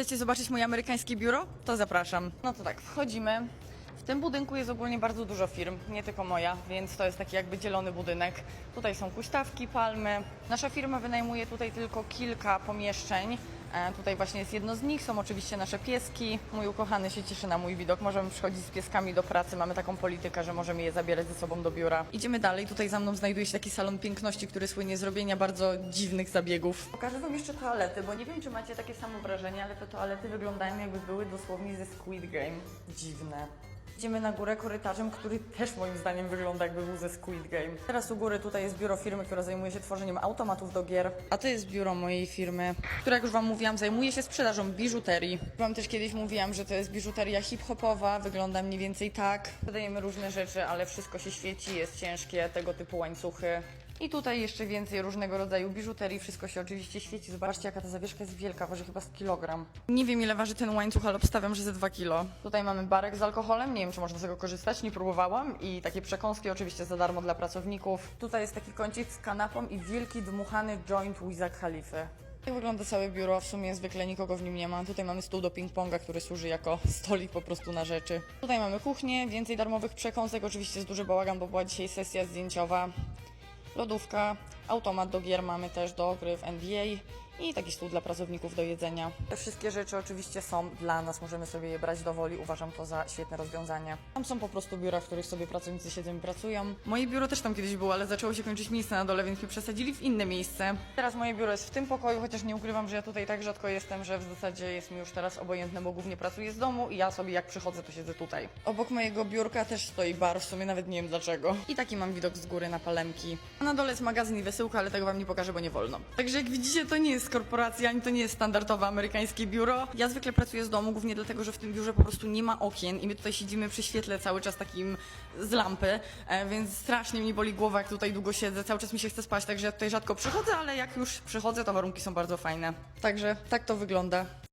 Chcecie zobaczyć moje amerykańskie biuro? To zapraszam. No to tak, wchodzimy. W tym budynku jest ogólnie bardzo dużo firm, nie tylko moja, więc to jest taki jakby dzielony budynek. Tutaj są huśtawki, palmy. Nasza firma wynajmuje tutaj tylko kilka pomieszczeń. E, Tutaj właśnie jest jedno z nich, są oczywiście nasze pieski. Mój ukochany się cieszy na mój widok. Możemy przychodzić z pieskami do pracy, mamy taką politykę, że możemy je zabierać ze sobą do biura. Idziemy dalej, tutaj za mną znajduje się taki salon piękności, który słynie z robienia bardzo dziwnych zabiegów. Pokażę Wam jeszcze toalety, bo nie wiem, czy macie takie samo wrażenie, ale te toalety wyglądają jakby były dosłownie ze Squid Game. Dziwne. Idziemy na górę korytarzem, który też moim zdaniem wygląda jakby był ze Squid Game. Teraz u góry tutaj jest biuro firmy, która zajmuje się tworzeniem automatów do gier. A to jest biuro mojej firmy, która jak już Wam mówiłam, zajmuje się sprzedażą biżuterii. Wam też kiedyś mówiłam, że to jest biżuteria hip-hopowa, wygląda mniej więcej tak. Dodajemy różne rzeczy, ale wszystko się świeci, jest ciężkie, tego typu łańcuchy. I tutaj jeszcze więcej różnego rodzaju biżuterii, wszystko się oczywiście świeci. Zobaczcie, jaka ta zawieszka jest wielka, waży chyba z kilogram. Nie wiem, ile waży ten łańcuch, ale obstawiam, że ze 2 kilo. Tutaj mamy barek z alkoholem, nie wiem, czy można z tego korzystać, nie próbowałam. I takie przekąski oczywiście za darmo dla pracowników. Tutaj jest taki kącik z kanapą i wielki dmuchany joint Wiza Khalify. Tak wygląda całe biuro, w sumie zwykle nikogo w nim nie ma. Tutaj mamy stół do ping-ponga, który służy jako stolik po prostu na rzeczy. Tutaj mamy kuchnię, więcej darmowych przekąsek, oczywiście jest duży bałagan, bo była dzisiaj sesja zdjęciowa lodówka, automat do gier mamy też do gry w NBA i taki stół dla pracowników do jedzenia. Te wszystkie rzeczy oczywiście są dla nas, możemy sobie je brać do woli, uważam to za świetne rozwiązanie. Tam są po prostu biura, w których sobie pracownicy siedzą i pracują. Moje biuro też tam kiedyś było, ale zaczęło się kończyć miejsce na dole, więc mnie przesadzili w inne miejsce. Teraz moje biuro jest w tym pokoju, chociaż nie ukrywam, że ja tutaj tak rzadko jestem, że w zasadzie jest mi już teraz obojętne, bo głównie pracuję z domu i ja sobie jak przychodzę, to siedzę tutaj. Obok mojego biurka też stoi bar, w sumie nawet nie wiem dlaczego. I taki mam widok z góry na palemki. A na dole jest magazyn i wysyłka, ale tego wam nie pokażę, bo nie wolno. Także jak widzicie, to nie jest korporacja, ani to nie jest standardowe amerykańskie biuro. Ja zwykle pracuję z domu, głównie dlatego, że w tym biurze po prostu nie ma okien i my tutaj siedzimy przy świetle cały czas takim z lampy, e, więc strasznie mnie boli głowa, jak tutaj długo siedzę. Cały czas mi się chce spać, także ja tutaj rzadko przychodzę, ale jak już przychodzę, to warunki są bardzo fajne. Także tak to wygląda.